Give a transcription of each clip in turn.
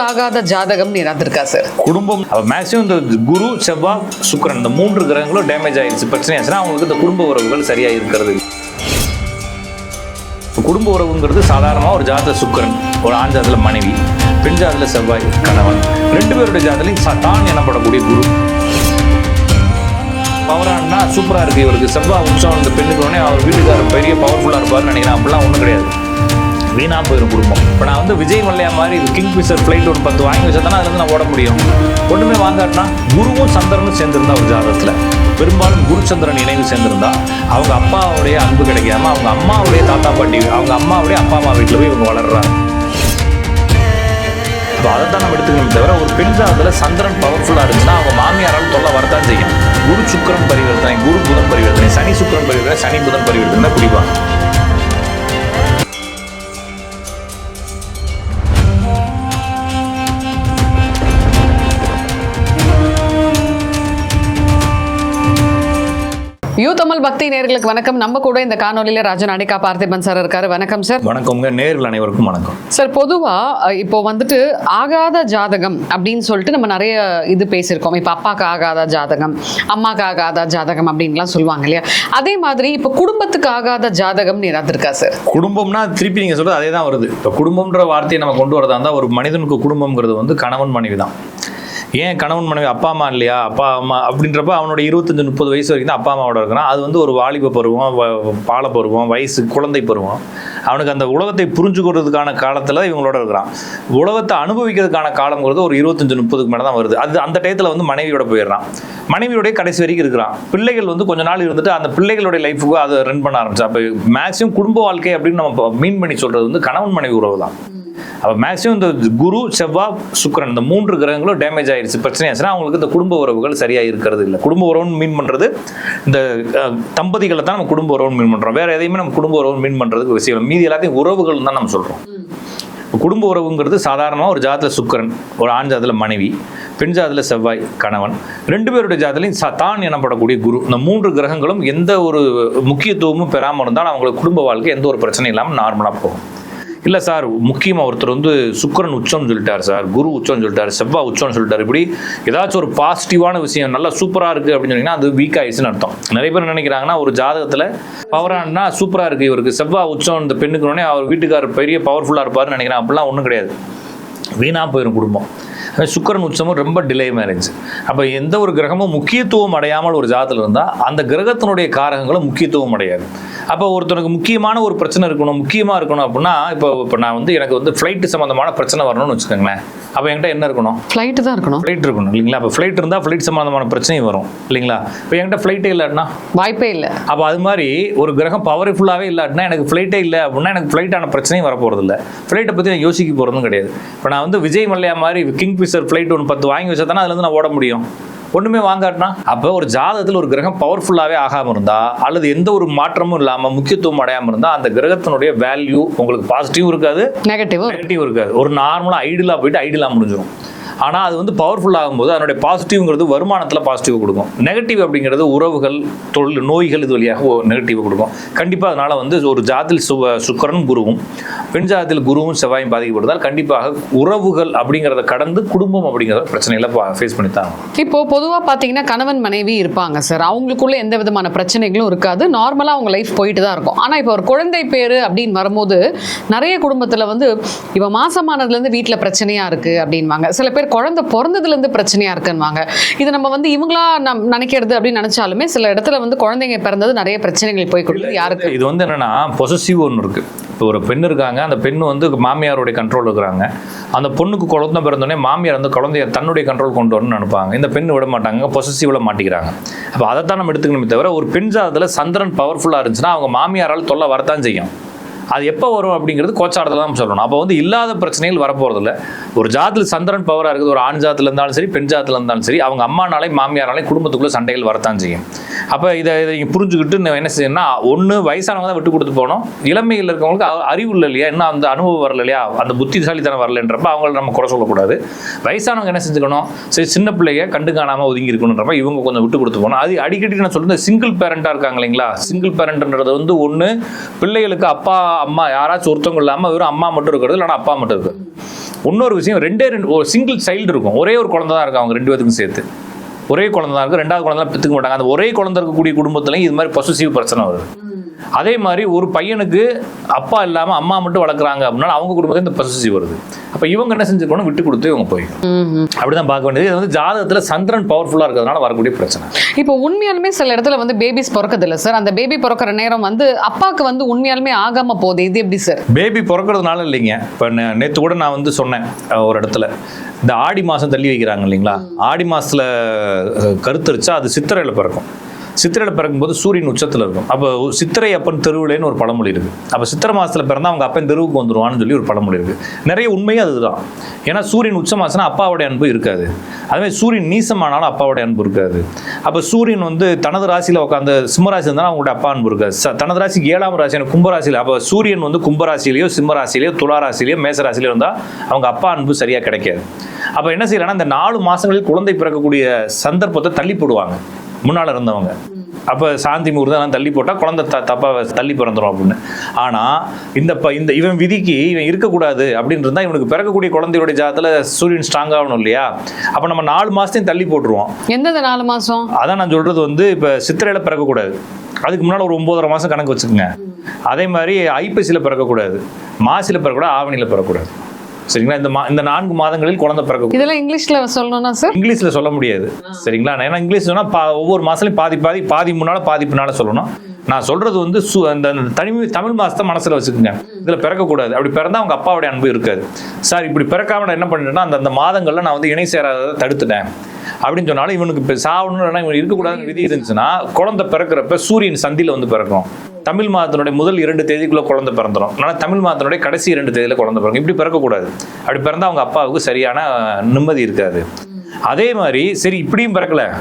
ஆகாத ஜாதகம் ஏதாவது இருக்கா சார் குடும்பம் மேக்ஸிமம் இந்த குரு செவ்வாய் சுக்கரன் இந்த மூன்று கிரகங்களும் டேமேஜ் ஆயிடுச்சு. பிரச்சனை ஆச்சுன்னா அவங்களுக்கு இந்த குடும்ப உறவுகள் சரியா இருக்கிறது. குடும்ப உறவுங்கிறது சாதாரணமாக ஒரு ஜாதக சுக்கரன் ஒரு ஆண் ஜாதத்தில் மனைவி பெண் ஜாதத்தில் செவ்வாய் கணவன். ரெண்டு பேருடைய ஜாதலையும் ச- தான் எனப்படக்கூடிய குரு. பவரானா சூப்பராக இருக்குது இவருக்கு. செவ்வாய் உச்சம் இந்த பெண்ணுக்கு உடனே அவர் வீட்டுக்காரர் பெரிய பவர்ஃபுல்லாக இருப்பார்னு நினைக்கிறேன். அப்படிலாம் ஒன்றும் கிடையாது. வீணாக போயிடும் குடும்பம். இப்போ நான் வந்து விஜய் மல்லையா மாதிரி கிங் ஃபிஷர் ஃப்ளைட் ஒரு பத்து வாங்கி வச்சா அதுலேருந்து நான் ஓட முடியும். ஒன்றுமே வாங்காட்டினா குருவும் சந்திரனும் சேர்ந்துருந்தா ஒரு ஜாதகத்தில் பெரும்பாலும் குரு சந்திரன் இணைவு சேர்ந்திருந்தா. அவங்க அப்பாவுடைய அன்பு கிடைக்காம அவங்க அம்மாவுடைய தாத்தா பாட்டி அவங்க அம்மாவுடைய அப்பா அம்மா வீட்டில் போய் இவங்க வளர்றாங்க. இப்போ அதை தான் நம்ம எடுத்துக்கணும் தவிர ஒரு பெண் ஜாதத்தில் சந்திரன் பவர்ஃபுல்லாக இருந்துச்சுன்னா அவங்க மாமியாரால் தொல்லை வரதான் செய்யும். குரு சுக்கரன் பரிவர்த்தனை குரு புதன் பரிவர்த்தனை சனி சுக்கிரன் பரிவர்த்தனை சனி புதன் பரிவர்த்தனை தான் பிடிப்பாங்க யூ தமிழ் பக்தி நேர்களுக்கு வணக்கம். நம்ம கூட இந்த காணொலியில ராஜன் அனிகா பார்த்திபன் சார் இருக்காரு. வணக்கம் சார். வணக்கம்ங்க. நேர்கள் அனைவருக்கும் வணக்கம். சார் பொதுவா இப்போ வந்துட்டு ஆகாத ஜாதகம் அப்படின்னு சொல்லிட்டு நம்ம நிறைய இது பேசியிருக்கோம். இப்போ அப்பாக்கு ஆகாத ஜாதகம் அம்மாக்கு ஆகாத ஜாதகம் அப்படின்லாம் சொல்லுவாங்க இல்லையா? அதே மாதிரி இப்போ குடும்பத்துக்கு ஆகாத ஜாதகம்னு ஏதாவது இருக்கா சார்? குடும்பம்னா திருப்பி நீங்கள் சொல்கிறது அதே தான் வருது. இப்போ குடும்பம்ன்ற வார்த்தையை நம்ம கொண்டு வரதா இருந்தால் ஒரு மனிதனுக்கு குடும்பம்ங்கிறது வந்து கணவன் மனைவி தான் ஏன் கணவன் மனைவி அப்பா அம்மா இல்லையா? அப்பா அம்மா அப்படின்றப்ப அவனோட இருபத்தஞ்சு முப்பது வயசு வரைக்கும் தான் அப்பா அம்மாவோட இருக்கிறான். அது வந்து ஒரு வாலிப பருவம் பால பருவம் வயசு குழந்தை பருவம். அவனுக்கு அந்த உலகத்தை புரிஞ்சுக்கிறதுக்கான காலத்தில் இவங்களோட இருக்கிறான். உலகத்தை அனுபவிக்கிறதுக்கான காலங்கிறது ஒரு இருபத்தஞ்சு முப்பதுக்கு மேலே தான் வருது. அது அந்த டயத்தில் வந்து மனைவியோட போயிடுறான். மனைவியோடைய கடைசி வரைக்கும் இருக்கிறான். பிள்ளைகள் வந்து கொஞ்ச நாள் இருந்துட்டு அந்த பிள்ளைகளுடைய லைஃபுக்கு அதை ரன் பண்ண ஆரம்பிச்சு அப்போ மேக்ஸிமம் குடும்ப வாழ்க்கை அப்படின்னு நம்ம மீன் பண்ணி சொல்றது வந்து கணவன் மனைவி உறவு தான் அப்போ மேக்ஸிமம் இந்த குரு செவ்வாய் சுக்கிரன் இந்த மூன்று கிரகங்களும் டேமேஜ் ஆயிடுச்சு பிரச்சனை ஆச்சுன்னா அவங்களுக்கு இந்த குடும்ப உறவுகள் சரியா இருக்கிறது இல்லை. குடும்ப உறவுன்னு மீன் பண்றது இந்த தம்பதிகளை தான் நம்ம குடும்ப உறவுன்னு மீன் பண்றோம். வேற எதையுமே நம்ம குடும்ப உறவுன்னு மீன் பண்றதுக்கு விஷயம். மீதி எல்லாத்தையும் உறவுகள் தான் நம்ம சொல்றோம். இப்ப குடும்ப உறவுங்கிறது சாதாரணமாக ஒரு ஜாதத்தில் சுக்கிரன் ஒரு ஆண் ஜாதத்தில் மனைவி பெண் ஜாதத்தில் செவ்வாய் கணவன். ரெண்டு பேருடைய ஜாதலையும் தான் எனப்படக்கூடிய குரு. இந்த மூன்று கிரகங்களும் எந்த ஒரு முக்கியத்துவமும் பெறாமல் இருந்தால் அவங்களுக்கு குடும்ப வாழ்க்கை எந்த ஒரு பிரச்சனையும் இல்லாமல் நார்மலாக போகும். இல்லை சார் முக்கியமாக ஒருத்தர் வந்து சுக்கரன் உச்சம்னு சொல்லிட்டார் சார் குரு உச்சம்னு சொல்லிட்டார் செவ்வாய் உச்சம்னு சொல்லிட்டார். இப்படி ஏதாச்சும் ஒரு பாசிட்டிவான விஷயம் நல்லா சூப்பராக இருக்குது அப்படின்னு சொன்னீங்கன்னா அது வீக் ஆயிடுச்சுன்னு அர்த்தம். நிறைய பேர் நினைக்கிறாங்கன்னா ஒரு ஜாதகத்தில் பவரானா சூப்பராக இருக்குது இவருக்கு. செவ்வாய் உச்சம் இந்த பெண்ணுக்கு உடனே அவர் வீட்டுக்காரர் பெரிய பவர்ஃபுல்லாக இருப்பார்னு நினைக்கிறேன். அப்படிலாம் ஒன்றும் கிடையாது. வீணாக போயிடும் குடும்பம். சுக்கரன் உச்சமும் ரொம்ப டிலே மேரேஜ் அப்போ எந்த ஒரு கிரகமும் முக்கியத்துவம் அடையாமல் ஒரு ஜாதத்தில் இருந்தால் அந்த கிரகத்தினுடைய காரகங்களும் முக்கியத்துவம் அடையாது. அப்போ ஒருத்தனுக்கு முக்கியமான ஒரு பிரச்சனை இருக்கணும் முக்கியமாக இருக்கணும் அப்படின்னா இப்போ இப்போ நான் வந்து எனக்கு வந்து ஃப்ளைட்டு சம்மந்தமான பிரச்சனை வரணும்னு வச்சுக்கோங்களேன். அப்போ என்கிட்ட என்ன இருக்கணும்? ஃப்ளைட்டு தான் இருக்கணும். ஃப்ளைட் இருக்கணும் இல்லைங்களா? அப்போ ஃப்ளைட் இருந்தால் ஃப்ளைட் சம்மந்தமான பிரச்சனையும் வரும் இல்லைங்களா? இப்போ என்கிட்ட ஃப்ளைட்டே இல்லைன்னா வாய்ப்பே இல்லை. அப்போ அது மாதிரி ஒரு கிரகம் பவர்ஃபுல்லாகவே இல்லாட்டினா எனக்கு ஃப்ளைட்டே இல்லை அப்படின்னா எனக்கு ஃப்ளைட்டான பிரச்சனையும் வரப்போகிறது இல்லை ஃப்ளைட்டை பற்றி நான் யோசிக்க போகிறதும் கிடையாது. இப்போ நான் வந்து விஜய் மல்லையா மாதிரி கிங் ஃபிஷர் ஃப்ளைட் ஒன்று பத்து வாங்கி வச்சா தானே அதுலேருந்து நான் ஓட முடியும். ஒன்றுமே வாங்காட்டினா அப்போ ஒரு ஜாதகத்தில் ஒரு கிரகம் பவர்ஃபுல்லாகவே ஆகாமல் இருந்தா அல்லது எந்த ஒரு மாற்றமும் இல்லாமல் முக்கியத்துவம் அடையாமல் இருந்தால் அந்த கிரகத்தினுடைய வேல்யூ உங்களுக்கு பாசிட்டிவ் இருக்காது நெகட்டிவ் நெகட்டிவ் இருக்காது. ஒரு நார்மலாக ஐடியலாக போயிட்டு ஐடியலாக முடிஞ்சிடும் ஆனால் அது வந்து பவர்ஃபுல் ஆகும்போது அதனுடைய பாசிட்டிவ்ங்கிறது வருமானத்தில் பாசிட்டிவ் கொடுக்கும். நெகட்டிவ் அப்படிங்கிறது உறவுகள் தொழில் நோய்கள் இது வழியாக நெகட்டிவ் கொடுக்கும். கண்டிப்பாக அதனால் வந்து ஒரு ஜாதில் சு சுக்கரனும் குருவும் பெண் ஜாதியில் குருவும் செவ்வாயும் பாதிக்கப்படுதால் கண்டிப்பாக உறவுகள் அப்படிங்கிறத கடந்து குடும்பம் அப்படிங்கிற பிரச்சனைகளை ஃபேஸ் பண்ணி தான் இப்போ பொதுவாக பார்த்தீங்கன்னா கணவன் மனைவி இருப்பாங்க சார். அவங்களுக்குள்ள எந்த விதமான பிரச்சனைகளும் இருக்காது. நார்மலாக அவங்க லைஃப் போயிட்டு தான் இருக்கும். ஆனால் இப்போ ஒரு குழந்தை பேர் அப்படின்னு வரும்போது நிறைய குடும்பத்தில் வந்து இப்போ மாசமானதுலேருந்து வீட்டில் பிரச்சனையாக இருக்குது அப்படின்வாங்க. சில பேர் குழந்தை பிறந்ததுலேருந்து பிரச்சனையா இருக்குன்னுவாங்க. இது நம்ம வந்து இவங்களா நம் நினைக்கிறது அப்படின்னு நினைச்சாலுமே சில இடத்துல வந்து குழந்தைங்க பிறந்தது நிறைய பிரச்சனைகள் போய் கொடுக்குது யாருக்கு? இது வந்து என்னன்னா பொசசிவ் ஒன்று இருக்கு. இப்போ ஒரு பெண் இருக்காங்க அந்த பெண் வந்து மாமியாருடைய கண்ட்ரோல் இருக்கிறாங்க. அந்த பொண்ணுக்கு குழந்தை பிறந்தோடனே மாமியார் வந்து குழந்தைய தன்னுடைய கண்ட்ரோல் கொண்டு வரணும்னு நினைப்பாங்க. இந்த பெண் விட மாட்டாங்க பொசசிவ்ல மாட்டிக்கிறாங்க. அப்போ அதை தான் நம்ம எடுத்துக்கணுமே தவிர ஒரு பெண் ஜாதத்தில் சந்திரன் பவர்ஃபுல்லாக இருந்துச்சுன்னா அவங்க மாமியாரால் தொல்லை வரத்தான் செய்யும். அது எப்போ வரும் அப்படிங்கிறது கோச்சாரத்தில் தான் சொல்லணும். அப்போ வந்து இல்லாத பிரச்சனைகள் வரப்போகிறதில்ல ஒரு ஜாத்தில் சந்திரன் பவராக இருக்குது ஒரு ஆண் ஜாத்தில் இருந்தாலும் சரி பெண் ஜாத்தில் இருந்தாலும் சரி அவங்க அம்மானாலே மாமியாராலே குடும்பத்துக்குள்ளே சண்டைகள் வரத்தான் செய்யும். அப்போ இதை இதை புரிஞ்சுக்கிட்டு நான் என்ன செய்யணும்னா ஒன்று வயசானவங்க தான் விட்டு கொடுத்து போகணும். இளமையில் இருக்கவங்களுக்கு அறிவு இல்லை இல்லையா? இன்னும் அந்த அனுபவம் வரல இல்லையா? அந்த புத்திசாலித்தனம் வரலன்றப்ப அவங்கள நம்ம குறை சொல்லக்கூடாது. வயசானவங்க என்ன செஞ்சுக்கணும்? சரி சின்ன பிள்ளைய கண்டு காணாமல் ஒதுங்கி இருக்கணுன்றப்ப இவங்க கொஞ்சம் விட்டு கொடுத்து போகணும். அது அடிக்கடி நான் சொல்றது சிங்கிள் பேரண்டாக இருக்காங்க இல்லைங்களா? சிங்கிள் பேரண்ட்ன்றது வந்து ஒன்று பிள்ளைகளுக்கு அப்பா அம்மா யாராச்சும் ஒருத்தவங்க இல்லாமல் வெறும் அம்மா மட்டும் இருக்கிறது இல்லைனா அப்பா மட்டும் இருக்குது இன்னொரு விஷயம் ரெண்டே ரெண்டு ஒரு சிங்கிள் சைல்டு இருக்கும். ஒரே ஒரு குழந்தை தான் இருக்கும் அவங்க ரெண்டு பேத்துக்கும் சேர்த்து. ஒரே குழந்தை தான் இருக்கும் ரெண்டாவது குழந்தை பெற்றுக்க மாட்டாங்க. அந்த ஒரே குழந்தை இருக்கக்கூடிய குடும்பத்துலையும் இது மாதிரி பொசசிவ் பிரச்சனை வருது. அதே மாதிரி ஒரு பையனுக்கு அப்பா இல்லாமல் அம்மா மட்டும் வளர்க்குறாங்க அப்படின்னா அவங்க குடும்பத்தில் இந்த பொசசிவ் வருது. அப்போ இவங்க என்ன செஞ்சுக்கணும்? விட்டு கொடுத்து இவங்க போய்க்கணும் அப்படிதான் பார்க்க வேண்டியது. இது வந்து ஜாதகத்தில் சந்திரன் பவர்ஃபுல்லாக இருக்கிறதுனால வரக்கூடிய பிரச்சனை. இப்போ உண்மையாலுமே சில இடத்துல வந்து பேபிஸ் பிறக்குது இல்ல சார் அந்த பேபி பிறக்கிற நேரம் வந்து அப்பாக்கு வந்து உண்மையாலுமே ஆகாம போகுது. இது எப்படி சார் பேபி பிறக்கிறதுனால இல்லைங்க. இப்போ நேற்று கூட நான் வந்து சொன்னேன் ஒரு இடத்துல. இந்த ஆடி மாதம் தள்ளி வைக்கிறாங்க இல்லைங்களா? ஆடி மாதத்தில் கருத்தரிச்சா அது சித்திரையில் பிறக்கும். சித்திரையில் பிறக்கும்போது சூரியன் உச்சத்தில் இருக்கும். அப்போ சித்திரை அப்பன் தெருவிலேன்னு ஒரு பழமொழி இருக்குது அப்போ சித்திரை மாதத்தில் பிறந்தால் அவங்க அப்பன் தெருவுக்கு வந்துருவான்னு சொல்லி ஒரு பழமொழி இருக்குது நிறைய உண்மையும் அதுதான். ஏன்னா சூரியன் உச்சமாச்சுன்னா அப்பாவோடைய அன்பு இருக்காது. அதுமாதிரி சூரியன் நீசமானாலும் அப்பாவோடைய அன்பு இருக்காது. அப்போ சூரியன் வந்து தனது ராசியில் உட்காந்து சிம்மராசி இருந்தாலும் அவங்களோட அப்பா அன்பு இருக்காது. ச- தனது ராசிக்கு ஏழாம் ராசி கும்பராசியில் அப்போ சூரியன் வந்து கும்பராசிலேயோ சிம்மராசிலேயோ துளாராசிலேயோ மேசராசிலேயோ இருந்தால் அவங்க அப்பா அன்பு சரியாக கிடைக்காது. அப்போ என்ன செய்யலாம்னா இந்த நாலு மாதங்களில் குழந்தை பிறக்கக்கூடிய சந்தர்ப்பத்தை தள்ளி போடுவாங்க. முன்னால் இருந்தவங்க. அப்போ சாந்தி முகூர்த்தம் தள்ளி போட்டால் குழந்தை த தப்பாக தள்ளி பிறந்துடும் அப்படின்னு. ஆனால் இந்த ப இந்த இவன் விதிக்கு இவன் இருக்கக்கூடாது அப்படின்னு இருந்தால் இவனுக்கு பிறக்கக்கூடிய குழந்தையோட ஜாதத்தில் சூரியன் ஸ்ட்ராங் ஆகணும் இல்லையா? அப்போ நம்ம நாலு மாதத்தையும் தள்ளி போட்டுருவோம். எந்தெந்த நாலு மாசம்? அதான் நான் சொல்றது வந்து இப்போ சித்திரையில் பிறக்கக்கூடாது. அதுக்கு முன்னால் ஒரு ஒன்பதரை மாதம் கணக்கு வச்சுக்கோங்க. அதே மாதிரி ஐப்பசியில் பிறக்கக்கூடாது. மாசியில் பிறக்கக்கூடாது ஆவணியில் பிறக்கக்கூடாது. சரிங்களா? இந்த மா இந்த நான்கு மாதங்களில் குழந்தை பிறக்க இதெல்லாம் இங்கிலீஷ்ல சொல்லணும்னா சார்? இங்கிலீஷில் சொல்ல முடியாது. சரிங்களா? ஏன்னா இங்கிலீஷ் சொன்னால் பா ஒவ்வொரு மாதத்துலையும் பாதி பாதி பாதி முன்னால் பாதி பின்னால் சொல்லணும். நான் சொல்றது வந்து சு அந்த அந்த தனி தமிழ் மாதத்தை மனசில் வச்சுக்கோங்க. இதில் பிறக்கக்கூடாது. அப்படி பிறந்தா அவங்க அப்பாவுடைய அன்பு இருக்காது. சார் இப்படி பிறக்காம நான் என்ன பண்ணிட்டேன்னா அந்த அந்த மாதங்களில் நான் வந்து இணை சேராததை தடுத்துட்டேன். அப்படின்னு சொன்னாலும் இவனுக்கு இப்போ சாகணும் இல்லைன்னா இவன் இருக்கக்கூடாதுன்னு விதி இருந்துச்சுன்னா குழந்தை பிறக்கிறப்ப சூரியன் சந்தியில் வந்து பிறக்கும் தமிழ் மாதத்தினுடைய முதல் இரண்டு தேதிக்குள்ள குழந்தை பிறந்துடும் ஆனால் தமிழ் மாதத்தினுடைய கடைசி இரண்டு தேதியில் குழந்தை பிறக்கும். இப்படி பிறக்கக்கூடாது. அப்படி பிறந்தா அவங்க அப்பாவுக்கு சரியான நிம்மதி இருக்காது. அதே மாதிரி சரி இப்படியும் பிறக்கல.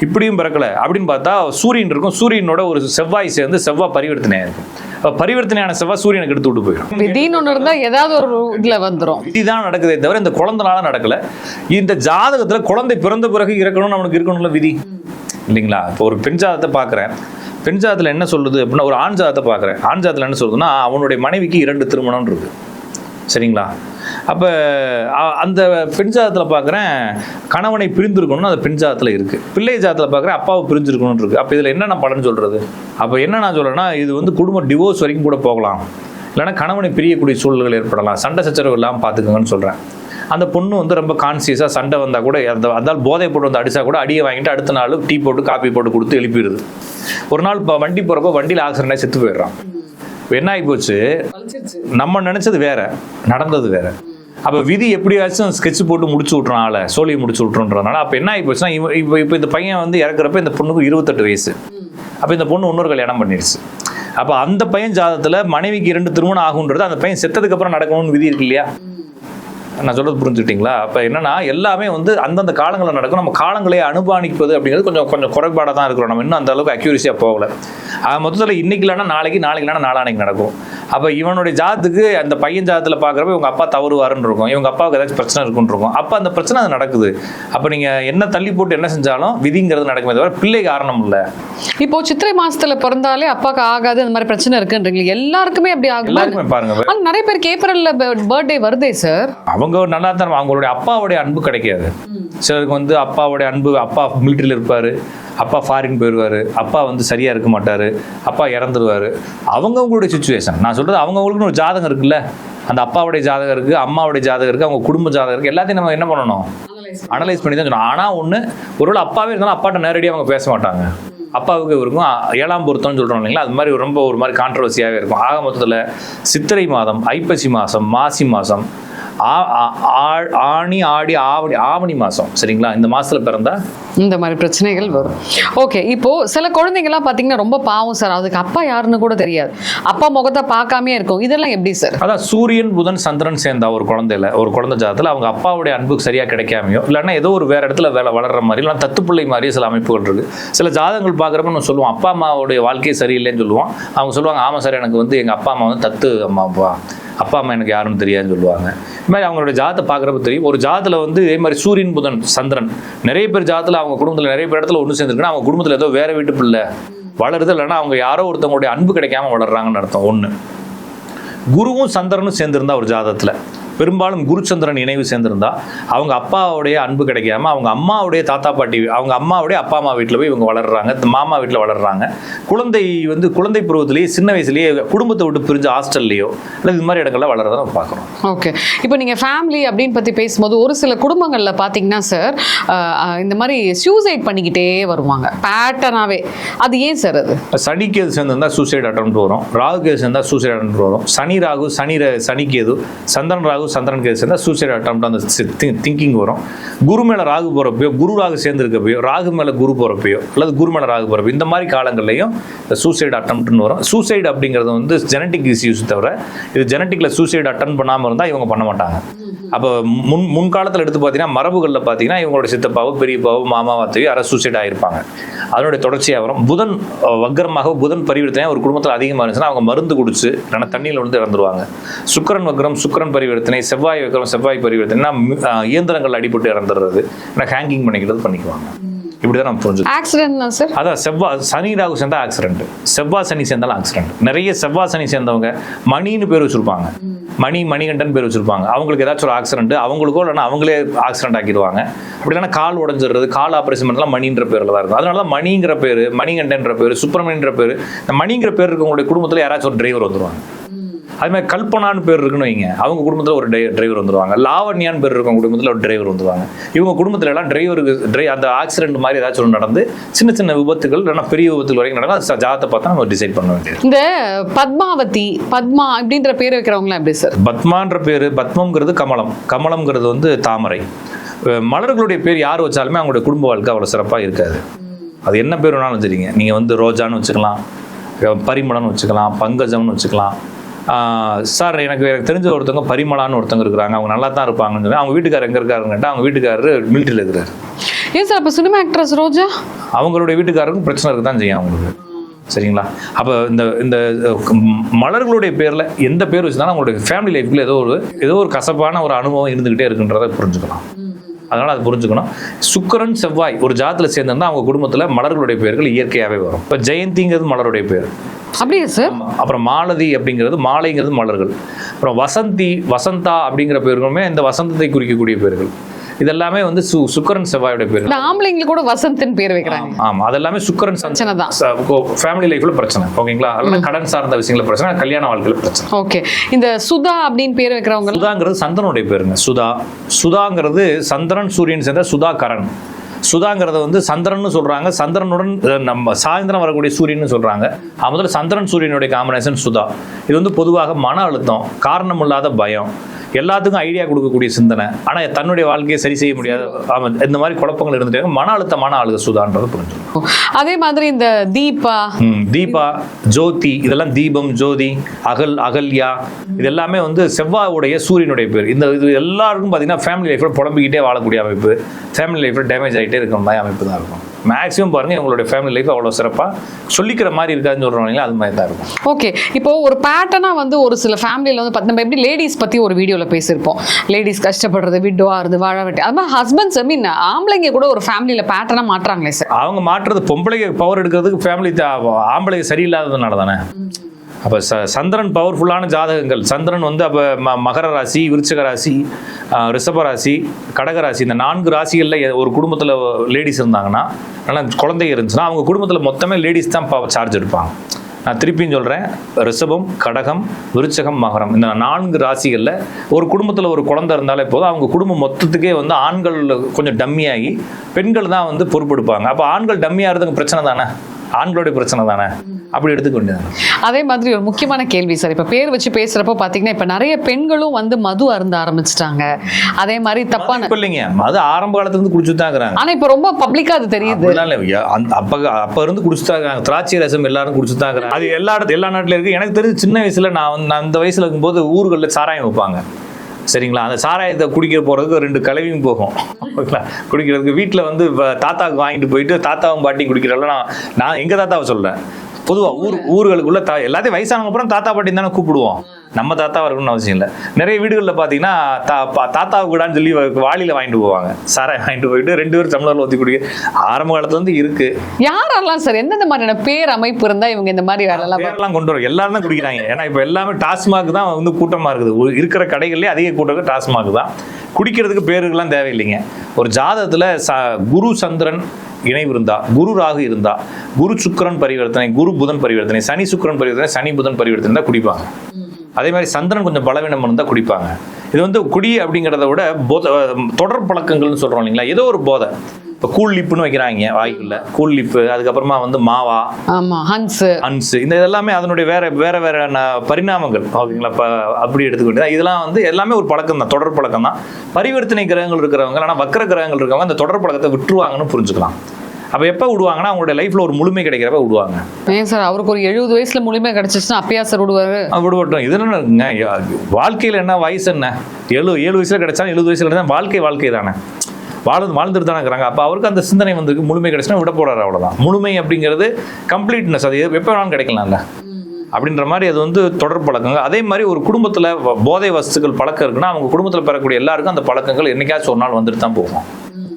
இப்படியும் பிறக்கல. அப்படின்னு பார்த்தா சூரியன் இருக்கும். சூரியனோட ஒரு செவ்வாய் சேர்ந்து செவ்வாய் பரிவர்த்தனை இருக்கும். பரிவர்த்தனையான செவ்வாய் சூரியனுக்கு எடுத்து விட்டு போயிடும். விதின்னு ஒண்ணு இருந்தா ஏதாவது ஒரு இதுல வந்துரும். விதிதான் நடக்குதே தவிர இந்த குழந்தைனால நடக்கல. இந்த ஜாதகத்துல குழந்தை பிறந்த பிறகு இறக்கணும்னு அவனுக்கு இருக்கணும்ல விதி. இல்லைங்களா? இப்போ ஒரு பெண் ஜாதகத்தை பார்க்குறேன் பெண் ஜாதத்தில் என்ன சொல்லுது அப்படின்னா ஒரு ஆண் ஜாதத்தை பார்க்குறேன் ஆண் ஜாதத்தில் என்ன சொல்லுதுன்னா அவனுடைய மனைவிக்கு இரண்டு திருமணம் இருக்கு. சரிங்களா? அப்போ அந்த பெண் ஜாதத்தில் பார்க்குறேன் கணவனை பிரிந்திருக்கணும்னு அந்த பெண் ஜாதத்தில் இருக்குது பிள்ளை ஜாதத்தில் பார்க்குறேன் அப்பாவை பிரிஞ்சிருக்கணும்னு இருக்குது அப்போ இதில் என்ன நான் பலன் சொல்கிறது அப்போ என்ன நான் சொல்கிறேன்னா இது வந்து குடும்ப டிவோர்ஸ் வரைக்கும் கூட போகலாம். இல்லைன்னா கணவனை பிரியக்கூடிய சூழல்கள் ஏற்படலாம். சண்டை சச்சரவு இல்லாமல் பார்த்துக்கோங்கன்னு சொல்கிறேன் அந்த பொண்ணு வந்து ரொம்ப கான்சியஸாக சண்டை வந்தால் கூட அந்த அதால் போதை போட்டு வந்து அடிச்சா கூட அடியை வாங்கிட்டு அடுத்த நாள் டீ போட்டு காப்பி போட்டு கொடுத்து எழுப்பிடுது. ஒரு நாள் இப்போ வண்டி போகிறப்போ வண்டியில் ஆக்சிடென்ட் செத்து போயிடுறான். என்ன ஆகி போச்சு? நம்ம நினைச்சது வேற நடந்தது வேற. அப்ப விதி எப்படியாச்சும் ஸ்கெட்ச் போட்டு முடிச்சு விட்றான் ஆளை சோழியை முடிச்சு விட்ருன்றதுனால அப்ப என்ன ஆகி போச்சுன்னா இவ இப்போ இப்போ இந்த பையன் வந்து இறக்குறப்ப இந்த பொண்ணுக்கு இருபத்தெட்டு வயசு. அப்ப இந்த பொண்ணு இன்னொரு கல்யாணம் பண்ணிடுச்சு அப்ப அந்த பையன் ஜாதத்துல மனைவிக்கு இரண்டு திருமணம் ஆகுன்றது அந்த பையன் செத்ததுக்கு அப்புறம் நடக்கணும்னு விதி இருக்கு இல்லையா? நான் சொல்றது புரிஞ்சுக்கிட்டீங்களா? அப்போ என்னன்னா எல்லாமே வந்து அந்தந்த காலங்களில் நடக்கும். நம்ம காலங்களை அனுமானிப்பது அப்படிங்கிறது கொஞ்சம் கொஞ்சம் குறைபாடாக தான் இருக்கிறோம். நம்ம இன்னும் அந்த அளவுக்கு அக்யூரிசியாக போகல. ஆக மொத்தத்தில் இன்னைக்கு இல்லைன்னா நாளைக்கு நாளைக்கு இல்லைன்னா நாளானைக்கு நடக்கும். அப்போ இவனுடைய ஜாதத்துக்கு அந்த பையன் ஜாதத்தில் பார்க்குறப்ப இவங்க அப்பா தவறுவாருன்னு இருக்கும். இவங்க அப்பாவுக்கு ஏதாச்சும் பிரச்சனை இருக்குன்னு இருக்கும். அப்போ அந்த பிரச்சனை அது நடக்குது. அப்போ நீங்கள் என்ன தள்ளி போட்டு என்ன செஞ்சாலும் விதிங்கிறது நடக்குமே தவிர பிள்ளை காரணம் இல்லை. இப்போ சித்திரை மாசத்துல பிறந்தாலே அப்பாக்கு ஆகாது அந்த மாதிரி பிரச்சனை இருக்குன்றீங்க எல்லாருக்குமே அப்படி ஆகுமா? பாருங்க. நிறைய பேருக்கு ஏப்ரல்ல பர்த்டே வருதே சார் அவங்க நல்லா தான் அவங்களுடைய அப்பாவுடைய அன்பு கிடைக்காது. சிலருக்கு வந்து அப்பாவுடைய அன்பு அப்பா மிலிட்டரியில் இருப்பார் அப்பா ஃபாரின் போயிடுவார் அப்பா வந்து சரியாக இருக்க மாட்டார் அப்பா இறந்துருவார். அவங்கவுங்களுடைய சுச்சுவேஷன் நான் சொல்கிறது அவங்கவுங்களுக்குன்னு ஒரு ஜாதகம் இருக்குல்ல. அந்த அப்பாவுடைய ஜாதகம் இருக்குது அம்மாவுடைய ஜாதகம் இருக்குது அவங்க குடும்ப ஜாதகம் இருக்குது எல்லாத்தையும் நம்ம என்ன பண்ணணும்? அனலைஸ் பண்ணி தான் சொல்லணும். ஆனால் ஒன்று ஒருவேளை அப்பாவே இருந்தாலும் அப்பாட்ட நேரடியாக அவங்க பேச மாட்டாங்க. அப்பாவுக்கு இருக்கும் ஏழாம் பொருத்தம்னு சொல்கிறோம் இல்லைங்களா? அது மாதிரி ரொம்ப ஒரு மாதிரி கான்ட்ரவர்சியாகவே இருக்கும். ஆக மொத்தத்தில் சித்திரை மாதம் ஐப்பசி மாதம் மாசி மாதம் ஆணி ஆடி ஆவணி ஆவணி மாதம் சரிங்களா? இந்த மாதத்தில் பிறந்தா? இந்த மாதிரி பிரச்சனைகள் வரும். ஓகே இப்போ சில குழந்தைங்கலாம் பாத்தீங்கன்னா ரொம்ப பாவம் சார். அதுக்கு அப்பா யாருன்னு கூட தெரியாது. அப்பா முகத்தை பார்க்காமயே இருக்கும். இதெல்லாம் எப்படி சார்? அதான் சூரியன் புதன் சந்திரன் சேர்ந்தா ஒரு குழந்தையில ஒரு குழந்தை ஜாதத்தில் அவங்க அப்பாவுடைய அன்புக்கு சரியா கிடைக்காமையோ இல்லைன்னா ஏதோ ஒரு வேற இடத்துல வேலை வளர்ற மாதிரி இல்லை தத்துப்பிள்ளை மாதிரி சில அமைப்புகள் இருக்கு. சில ஜாதகங்கள் பார்க்குறப்ப நம்ம சொல்லுவோம் அப்பா அம்மாவுடைய வாழ்க்கையே சரியில்லைன்னு சொல்லுவோம். அவங்க சொல்லுவாங்க ஆமாம் சார் எனக்கு வந்து எங்கள் அப்பா அம்மா வந்து தத்து அம்மா அப்பா. அப்பா அம்மா எனக்கு யாருன்னு தெரியாதுன்னு சொல்லுவாங்க. இது மாதிரி அவங்களோட ஜாதத்தை பார்க்குறப்ப தெரியும். ஒரு ஜாதத்தில் வந்து இதே மாதிரி சூரியன் புதன் சந்திரன் நிறைய பேர் ஜாதத்தில் அவங்க குடும்பத்தில் நிறைய பேர் இடத்துல ஒன்று சேர்ந்துருக்குன்னா அவங்க குடும்பத்தில் ஏதோ வேறு வீட்டு பிள்ளை வளருது. இல்லைன்னா அவங்க யாரோ ஒருத்தவங்களுடைய அன்பு கிடைக்காம வளர்றாங்கன்னு அர்த்தம். ஒன்று குருவும் சந்திரனும் சேர்ந்துருந்தா ஒரு ஜாதத்தில். பெரும்பாலும் குருச்சந்திரன் இணைவு சேர்ந்திருந்தா அவங்க அப்பாவுடைய அன்பு கிடைக்காம அவங்க அம்மாவுடைய தாத்தா பாட்டி அவங்க அம்மாவுடைய அப்பா அம்மா வீட்டில் போய் இவங்க வளர்றாங்க இந்த மாமா வீட்டில் வளர்றாங்க. குழந்தை வந்து குழந்தை பருவத்திலேயே சின்ன வயசுலேயே குடும்பத்தை விட்டு பிரிஞ்சு ஹாஸ்டல்லையோ அல்லது இது மாதிரி இடங்கள்ல வளர்றதை நம்ம பார்க்குறோம். ஓகே. இப்போ நீங்கள் ஃபேமிலி அப்படின்னு பற்றி பேசும்போது ஒரு சில குடும்பங்களில் பார்த்தீங்கன்னா சார் இந்த மாதிரி சூசைட் பண்ணிக்கிட்டே வருவாங்க. பேட்டர்னாகவே அது ஏன் சார் அது? சனி கேது சேர்ந்திருந்தா சூசைட் அட்டம் வரும். ராகு கேது சேர்ந்தா சூசைட் அட்டம் வரும். சனி ராகு சனி சனி கேது சந்திரன் ராகு சந்திரன் கேது சேர்ந்தா சூசைட் அட்டம் அந்த திங்கிங் வரும். குரு மேல ராகு போகிறப்பையோ குரு ராகு சேர்ந்துருக்கப்பையோ ராகு மேலே குரு போகிறப்பையோ அல்லது குரு மேலே ராகு போகிறப்போ இந்த மாதிரி காலங்கள்லையும் இந்த சூசைட் அட்டம்ப்ட்னு வரும். சூசைடு அப்படிங்கிறது வந்து ஜெனட்டிக் இஷ்யூஸ் தவிர இது ஜெனட்டிக்கில் சூசைட் அட்டன் பண்ணாமல் இருந்தால் இவங்க பண்ண மாட்டாங்க. அப்போ முன் முன்காலத்தில் எடுத்து பார்த்தீங்கன்னா மரபுகளில் பார்த்தீங்கன்னா இவங்களோட சித்தப்பாவோ பெரியப்பாவோ மாமாவோ அத்தையோ யாராவது சூசைட் ஆகிருப்பாங்க அதனுடைய தொடர்ச்சியாக வரும். புதன் வக்கரமாக புதன் பரிவர்த்தனை ஒரு குடும்பத்தில் அதிகமாக இருந்துச்சுன்னா அவங்க மருந்து குடிச்சு இல்லைன்னா தண்ணியில் வந்து இறந்துருவாங்க. சுக்கரன் வக்கரம் சுக்கிரன் பரிவர்த்தனை செவ்வாய் வக்ரம் செவ்வாய் பரிவர்த்தனை இயந்திரங்கள் அடிபட்டு இறந்துடுறது. இல்லை ஹேங்கிங் பண்ணிக்கிறது பண்ணிக்குவாங்க. இப்படி தான் நம்ம புரிஞ்சுக்கணும். ஆக்சிடென்ட் தான் சார் அதான் செவ்வாய் சனி ராகு சேர்ந்தா ஆக்சிடென்ட் செவ்வாய் சனி சேர்ந்தாலும் ஆக்சிடென்ட் நிறைய செவ்வாய் சனி சேர்ந்தவங்க மணின்னு பேர் வச்சிருப்பாங்க. மணி மணிகண்டன் பேர் வச்சிருப்பாங்க. அவங்களுக்கு ஏதாச்சும் ஒரு ஆக்சிடென்ட் அவங்களுக்கோ இல்லைன்னா அவங்களே ஆக்சிடென்ட் ஆக்கிடுவாங்க. அப்படி கால் உடஞ்சிடுறது கால் ஆப்ரேஷன் பண்ணலாம் மணின்ற பேரில் தான் இருக்கும். அதனால தான் மணிங்கிற பேர் மணிகண்டன்ற பேர் சுப்பிரமணியன்ற பேர் இந்த மணிங்கிற பேர் இருக்கவங்களுடைய குடும்பத்தில் யாராச்சும் ஒரு டிரைவர் வந்துருவாங்க. அது மாதிரி கல்பனான்னு பேர் இருக்குன்னு வைங்க. அவங்க குடும்பத்தில் ஒரு டிரைவர் வந்துருவாங்க. லாவண்யான்னு பேர் இருக்கவங்க குடும்பத்தில் ஒரு டிரைவர் வந்துருவாங்க. இவங்க குடும்பத்துல எல்லாம் டிரைவருக்கு டிரை அந்த ஆக்சிடென்ட் மாதிரி ஏதாச்சும் ஒன்று நடந்து சின்ன சின்ன விபத்துகள் இல்லைன்னா பெரிய விபத்துகள் வரைக்கும் நடக்கும். அது ஜாதத்தை பார்த்தா நம்ம டிசைட் பண்ண வேண்டியது. இந்த பத்மாவதி பத்மா அப்படின்ற பேர் வைக்கிறவங்களாம் எப்படி சார்? பத்மான்ற பேர் பத்மங்கிறது கமலம். கமலம்ங்கிறது வந்து தாமரை. மலர்களுடைய பேர் யார் வச்சாலுமே அவங்களுடைய குடும்ப வாழ்க்கை அவ்வளோ சிறப்பாக இருக்காது. அது என்ன பேர் வேணாலும் வச்சுருங்க நீங்கள் வந்து ரோஜான்னு வச்சுக்கலாம். பரிமளம்னு வச்சுக்கலாம் பங்கஜம்னு வச்சுக்கலாம். சார் எனக்கு எனக்கு தெரிஞ்ச ஒருத்தவங்க பரிமளான்னு ஒருத்தவங்க இருக்கிறாங்க. அவங்க நல்லா தான் இருப்பாங்கன்னு சொல்லி அவங்க வீட்டுக்காரர் எங்கே இருக்காருன்னு கேட்டால் அவங்க வீட்டுக்காரர் மிலிட்டரியில் இருக்கிறார். ஏன் சார் அப்போ சினிமா ஆக்ட்ரஸ் ரோஜா? அவங்களுடைய வீட்டுக்காரருக்கும் பிரச்சனை இருக்க தான் செய்யும் அவங்களுக்கு. சரிங்களா? அப்போ இந்த இந்த மலர்களுடைய பேரில் எந்த பேர் வச்சுருந்தாலும் அவங்களுடைய ஃபேமிலி லைஃப்ல ஏதோ ஒரு ஏதோ ஒரு கசப்பான ஒரு அனுபவம் இருந்துகிட்டே இருக்குன்றதை புரிஞ்சுக்கலாம். அதனால் அது புரிஞ்சுக்கணும். சுக்கிரன் செவ்வாய் ஒரு ஜாதத்தில் சேர்ந்திருந்தா அவங்க குடும்பத்தில் மலர்களுடைய பேர்கள் இயற்கையாகவே வரும். இப்போ ஜெயந்திங்கிறது மலருடைய பேர் அப்படியே சார். அப்புறம் மாலதி அப்படிங்கிறது மாலைங்கிறது மலர்கள். அப்புறம் வசந்தி வசந்தா அப்படிங்கிற பேர்களுமே இந்த வசந்தத்தை குறிக்கக்கூடிய பேர்கள் இதெல்லாமே வந்து சு சுக்கரன் செவ்வாயோட இந்த ஆம்பளைங்களுக்கு கூட வசந்த்னு பேர் வைக்கிறாங்க. ஆமா அதெல்லாமே சுக்கரன் பிரச்சனை தான். ஃபேமிலி லைஃப்ல பிரச்சனை. ஓகேங்களா? அதெல்லாம் கடன் சார்ந்த விஷயங்கள பிரச்சனை கல்யாண வாழ்க்கையில பிரச்சனை. ஓகே. இந்த சுதா அப்படின்னு பேர் வைக்கிறவங்க சுதாங்கிறது சந்திரனுடைய பேருங்க சுதா. சுதாங்கிறது சந்திரன் சூரியன் சேர்ந்த சுதாகரன் சுதாங்கிறத வந்து சந்திரன்னு சொல்றாங்க. சந்திரனுடன் நம்ம சாயந்தரம் வரக்கூடிய சூரியன்னு சொல்றாங்க. முதல்ல சந்திரன் சூரியனுடைய காம்பினேஷன் சுதா. இது வந்து பொதுவாக மன அழுத்தம் காரணம் இல்லாத பயம். எல்லாத்துக்கும் ஐடியா கொடுக்கக்கூடிய சிந்தனை. ஆனா தன்னுடைய வாழ்க்கையை சரி செய்ய முடியாத ஆமா, இந்த மாதிரி குழப்பங்கள் இருந்துட்டே. மன அழுத்தமான ஆளுக சுதான்றது புரிஞ்சுக்கணும். அதே மாதிரி இந்த தீபா. தீபா ஜோதி இதெல்லாம் தீபம் ஜோதி அகல் அகல்யா இது எல்லாமே வந்து செவ்வாயுடைய சூரியனுடைய பேர். இந்த இது எல்லாருக்கும் பார்த்தீங்கன்னா ஃபேமிலி லைஃப்பில் புலம்பிக்கிட்டே வாழக்கூடிய அமைப்பு. ஃபேமிலி லைஃப்பில் டேமேஜ் ஆகிட்டே இருக்கிற மாதிரி அமைப்பு தான் இருக்கும். மேக்ஸிமம் பாருங்க உங்களுடைய ஃபேமிலி லைஃப் அவ்வளோ சிறப்பாக சொல்லிக்கிற மாதிரி இருக்காதுன்னு சொல்கிறவங்களே அது மாதிரி தான் இருக்கும். ஓகே இப்போ ஒரு பேட்டர்னா வந்து ஒரு சில ஃபேமிலியில் வந்து நம்ம எப்படி லேடிஸ் பற்றி ஒரு வீடியோவில் பேசியிருப்போம். லேடிஸ் கஷ்டப்படுறது விட்டோ ஆறுது வாழ வெட்டி அது மாதிரி ஹஸ்பண்ட்ஸ் ஐ மீன் ஆம்பளைங்க கூட ஒரு ஃபேமிலியில் பேட்டர்னாக மாட்டுறாங்களே சார் அவங்க மாற்றுறது பொம்பளைங்க பவர் எடுக்கிறதுக்கு ஃபேமிலி ஆம்பளை சரியில்லாததுனால தானே அப்போ ச சந்திரன் பவர்ஃபுல்லான ஜாதகங்கள். சந்திரன் வந்து அப்போ ம மகர ராசி விருச்சக ராசி ஆஹ், ரிஷப ராசி கடக ராசி இந்த நான்கு ராசிகளில் ஒரு குடும்பத்தில் லேடிஸ் இருந்தாங்கன்னா நல்லா குழந்தைங்க இருந்துச்சுன்னா அவங்க குடும்பத்தில் மொத்தமே லேடிஸ் தான் சார்ஜ் எடுப்பாங்க. நான் திருப்பியும் சொல்கிறேன் ரிஷபம் கடகம் விருச்சகம் மகரம். இந்த நான்கு ராசிகளில் ஒரு குடும்பத்தில் ஒரு குழந்தை இருந்தாலே போதும் அவங்க குடும்பம் மொத்தத்துக்கே வந்து ஆண்கள் கொஞ்சம் டம்மியாகி பெண்கள் தான் வந்து பொறுப்பெடுப்பாங்க. அப்போ ஆண்கள் டம்மியாகிறதுக்கு பிரச்சனை தானே? ஆண்களுடைய பிரச்சனை தானே? அப்படி எடுத்துக்க வேண்டியது அதே மாதிரி ஒரு முக்கியமான கேள்வி சார். இப்போ பேர் வச்சு பேசுகிறப்போ பார்த்தீங்கன்னா இப்போ நிறைய பெண்களும் வந்து மது அருந்த ஆரம்பிச்சிட்டாங்க. அதே மாதிரி தப்பான இப்போ இல்லைங்க. அது ஆரம்ப காலத்துல இருந்து குடிச்சுட்டு தான் இருக்கிறாங்க. ஆனால் இப்போ ரொம்ப பப்ளிக்காக அது தெரியுது. அந்த- அப்ப அப்ப இருந்து குடிச்சுட்டு தான் இருக்காங்க திராட்சை ரசம் எல்லாரும் குடிச்சுட்டு தான் இருக்கிறாங்க. அது எல்லா இடத்து எல்லா நாட்டுல இருக்கு. எனக்கு தெரிஞ்சு சின்ன வயசுல நான் வந்து நான் இந்த வயசுல இருக்கும்போது ஊர்களில் சாராயம் வைப்பாங்க. சரிங்களா? அந்த சாராயத்தை குடிக்க போறதுக்கு ரெண்டு கலவையும் போகும். ஓகேங்களா? குடிக்கிறதுக்கு வீட்டில் வந்து தாத்தாவுக்கு வாங்கிட்டு போயிட்டு தாத்தாவும் பாட்டியும் குடிக்கிறதால நான் நான் எங்க தாத்தாவை சொல்றேன். பொதுவா ஊர் ஊர்களுக்குள்ள தா எல்லாத்தையும் வயசானவங்க அப்புறம் தாத்தா பாட்டி தானே கூப்பிடுவோம். நம்ம தாத்தா இருக்கணும்னு அவசியம் இல்லை. நிறைய வீடுகளில் பார்த்தீங்கன்னா தா பா- தாத்தாவுக்கு கூடான்னு சொல்லி வாளியில வாங்கிட்டு போவாங்க. சாராயம் வாங்கிட்டு போயிட்டு ரெண்டு பேரும் டம்ளர்ல ஊற்றி குடிக்க. ஆரம்ப காலத்துல இருந்து இருக்கு. யாரெல்லாம் சார்? எந்தெந்த மாதிரியான பேர் அமைப்பு இருந்தா இவங்க இந்த மாதிரி வேலை எல்லாம் பேரெல்லாம் கொண்டு வரும் எல்லாரும் தான் குடிக்கிறாங்க. ஏன்னா இப்போ எல்லாமே டாஸ்மாக் தான் வந்து கூட்டமா இருக்குது. இருக்கிற கடைகள்லேயே அதிக கூட்டம் டாஸ்மாக் தான். குடிக்கிறதுக்கு பேருக்கெல்லாம் தேவையில்லைங்க. ஒரு ஜாதகத்துல ச குரு சந்திரன் இணைவு இருந்தா குரு ராகு இருந்தா குரு சுக்கிரன் பரிவர்த்தனை குரு புதன் பரிவர்த்தனை சனி சுக்கிரன் பரிவர்த்தனை சனி புதன் பரிவர்த்தனை தான் குடிப்பாங்க. அதே மாதிரி சந்திரன் கொஞ்சம் பலவீனம் இருந்தால் குடிப்பாங்க. இது வந்து குடி அப்படிங்கிறத விட போத தொடர் பழக்கங்கள்னு சொல்றோம் இல்லைங்களா? ஏதோ ஒரு போதை. இப்போ கூல் லிப்புன்னு வைக்கிறாங்க வாய்க்குள்ள. கூல் லிப்பு அதுக்கப்புறமா வந்து மாவா ஆமா ஹன்ஸ். அன்ஸ் இந்த இதெல்லாமே அதனுடைய வேற வேற வேற பரிணாமங்கள். ஓகேங்களா? இப்போ அப்படி எடுத்துக்கிட்டு இதெல்லாம் வந்து எல்லாமே ஒரு பழக்கம் தான் தொடர் பழக்கம் தான். பரிவர்த்தனை கிரகங்கள் இருக்கிறவங்க ஆனால் வக்கர கிரகங்கள் இருக்கிறவங்க அந்த தொடர் பழக்கத்தை விட்டுருவாங்கன்னு புரிஞ்சுக்கலாம். அப்போ எப்போ விடுவாங்கன்னா அவங்களுடைய லைஃப்ல ஒரு முழுமை கிடைக்கிறப்ப விடுவாங்க. ஏன் சார் அவருக்கு ஒரு எழுபது வயசுல முழுமை கிடைச்சிச்சுன்னா அப்பயா சார் விடுவாரு? அது விடுவட்டும் இது என்ன இருக்குங்க யா- வாழ்க்கையில என்ன வயசு என்ன? ஏழு ஏழு வயசுல கிடைச்சாலும் எழுபது வயசுல கிடைச்சா வாழ்க்கை வாழ்க்கை தானே. வாழ்ந்து வாழ்ந்துட்டு தானே இருக்கிறாங்க அப்போ அவருக்கு அந்த சிந்தனை வந்து முழுமை கிடைச்சுன்னா விட போறாரு அவ்வளவுதான். முழுமை அப்படிங்கிறது கம்ப்ளீட்னஸ் அது எப்போ வேணாலும் கிடைக்கலாம்ல. அப்படின்ற மாதிரி அது வந்து தொடர் பழக்கங்க. அதே மாதிரி ஒரு குடும்பத்துல போதை வஸ்துக்கள் பழக்கம் இருக்குன்னா அவங்க குடும்பத்துல பெறக்கூடிய எல்லாருக்கும் அந்த பழக்கங்கள் என்னைக்காச்சும் ஒரு நாள் வந்துட்டு தான் போகும்.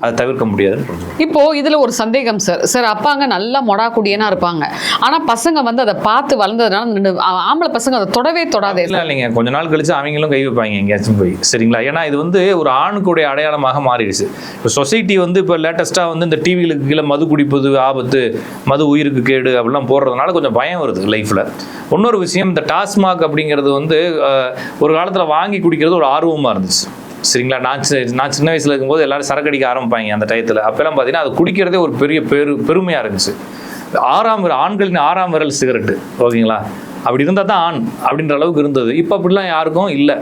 அதை தவிர்க்க சொல்றேன். இப்போ இதுல ஒரு சந்தேகம் சார் சார் அப்பாங்க நல்லா மொடா குடியனா இருப்பாங்க. ஆனா பசங்க வந்து அதை பார்த்து வளர்ந்ததுனால ஆம்பளை பசங்க அதை தொடவே தொடாதே இல்லை இல்லைங்க. கொஞ்ச நாள் கழிச்சு அவங்களும் கை வைப்பாங்க எங்கேயாச்சும் போய். சரிங்களா? ஏன்னா இது வந்து ஒரு ஆணுக்குடைய அடையாளமாக மாறிடுச்சு. இப்போ சொசைட்டி வந்து இப்போ லேட்டஸ்ட்டாக வந்து இந்த டிவிகளுக்கு கீழே மது குடிப்பது ஆபத்து மது உயிருக்கு கேடு அப்படிலாம் போடுறதுனால கொஞ்சம் பயம் வருது லைஃப்பில் இன்னொரு விஷயம் இந்த டாஸ்மாக் அப்படிங்கிறது வந்து ஒரு காலத்தில் வாங்கி குடிக்கிறது ஒரு ஆர்வமாக இருந்துச்சு. சரிங்களா? நான் சின்ன நான் சின்ன வயசில் இருக்கும்போது எல்லாரும் சரக்கு அடிக்க ஆரம்பிப்பாங்க அந்த டயத்தில். அப்போல்லாம் பார்த்தீங்கன்னா அது குடிக்கிறதே ஒரு பெரிய பெரு பெருமையாக இருந்துச்சு. ஆறாம் விரல் ஆண்களின் ஆறாம் விரல் சிகரெட்டு ஓகேங்களா? அப்படி இருந்தால் தான் ஆண் அப்படின்ற அளவுக்கு இருந்தது. இப்போ அப்படிலாம் யாருக்கும் இல்லை.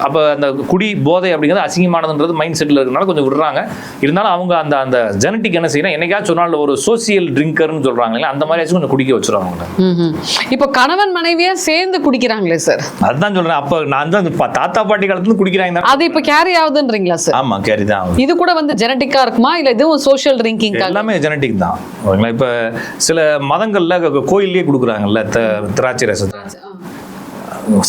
அப்போ அந்த குடி போதை அப்படிங்கிறது அசிங்கமானதுன்றது மைண்ட் செட்டில் இருக்கிறனால கொஞ்சம் விடுறாங்க. இருந்தாலும் அவங்க அந்த அந்த ஜெனட்டிக் என்ன செய்யணும் என்னைக்காச்சும் ஒரு நாள் ஒரு சோசியல் ட்ரிங்கர்னு சொல்கிறாங்க இல்லையா? அந்த மாதிரியாச்சும் கொஞ்சம் குடிக்க வச்சிருவாங்க. இப்போ கணவன் மனைவியா சேர்ந்து குடிக்கிறாங்களே சார் அதுதான் சொல்கிறேன் அப்போ நான் தான் தாத்தா பாட்டி காலத்துல குடிக்கிறாங்க. அது இப்போ கேரி ஆகுதுன்றீங்களா சார் ஆமா கேரி தான். இது கூட வந்து ஜெனட்டிக்கா இருக்குமா? இல்ல இதுவும் சோஷியல் ட்ரிங்கிங் எல்லாமே ஜெனட்டிக் தான். ஓகேங்களா? இப்போ சில மதங்கள்ல க- கோயில்லயே கொடுக்குறாங்கல்ல திராட்சை ரசத்தை.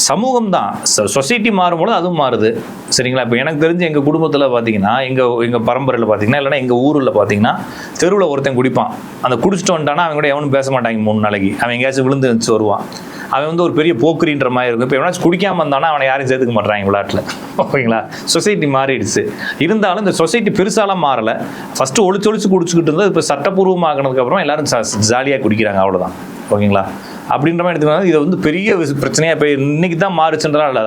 சமூகம் தான் சொசைட்டி மாறும்போது அதுவும் மாறுது. சரிங்களா? இப்போ எனக்கு தெரிஞ்சு எங்கள் குடும்பத்தில் பார்த்தீங்கன்னா எங்கள் எங்கள் பரம்பரையில் பார்த்தீங்கன்னா இல்லைன்னா எங்கள் ஊரில் பார்த்தீங்கன்னா தெருவில் ஒருத்தன் குடிப்பான். அந்த குடிச்சிட்டு வந்துட்டானா அவன் கூட எவனும் பேச மாட்டாங்க மூணு நாளைக்கு. அவன் எங்கேயாச்சும் விழுந்து இருந்துச்சு வருவான். அவன் வந்து ஒரு பெரிய போக்குரின்ற மாதிரி இருக்கும். இப்போ எவனாச்சும் குடிக்காமல் இருந்தானா அவனை யாரையும் சேர்த்துக்க மாட்டாங்க விளையாட்டில். ஓகேங்களா? சொசைட்டி மாறிடுச்சு. இருந்தாலும் இந்த சொசைட்டி பெருசாலாம் மாறலை. ஃபஸ்ட்டு ஒழிச்சு ஒழிச்சு குடிச்சுக்கிட்டு இருந்தது இப்போ சட்டப்பூர்வமாகினதுக்கப்புறம் எல்லாரும் ஜாலியாக குடிக்கிறாங்க அவ்வளோதான் ஓகேங்களா? அப்படின்ற மாதிரி எடுத்துக்கணும் இதை வந்து பெரிய விஷ- பிரச்சனையா இப்போ இன்னைக்கு தான் மாறுச்சுன்றதால இல்லை.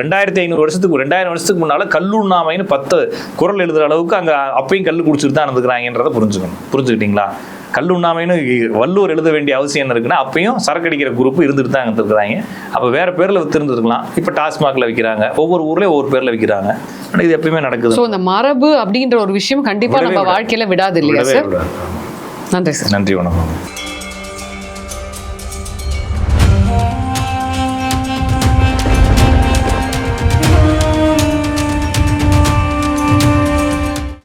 ரெண்டாயிரத்தி ஐநூறு வருஷத்துக்கு ரெண்டாயிரம் வருஷத்துக்கு முன்னால கல்லுண்ணாமைன்னு பத்து குரல் எழுதுற அளவுக்கு அங்கே அப்பயும் கல் குடிச்சிட்டு தான் இருந்துக்கிறாங்கன்றதை புரிஞ்சுக்கணும். புரிஞ்சுக்கிட்டீங்களா? கல்லுண்ணாமைன்னு வள்ளுவர் எழுத வேண்டிய அவசியம் என்ன இருக்குன்னா அப்பயும் சரக்கு அடிக்கிற குரூப் இருந்துட்டு தான் இருந்துருக்குறாங்க. அப்போ வேற பேரில் வித்துருந்துருக்கலாம் இப்போ டாஸ்மாகில் விற்கிறாங்க ஒவ்வொரு ஊர்லேயும் ஒவ்வொரு பேரில் விற்கிறாங்க ஆனால் இது எப்பயுமே நடக்குது. சோ இந்த மரபு அப்படின்ற ஒரு விஷயம் கண்டிப்பா விடவே நம்ம. வாழ்க்கையில விடாது இல்லையா சார். நன்றி சார் நன்றி வணக்கம்.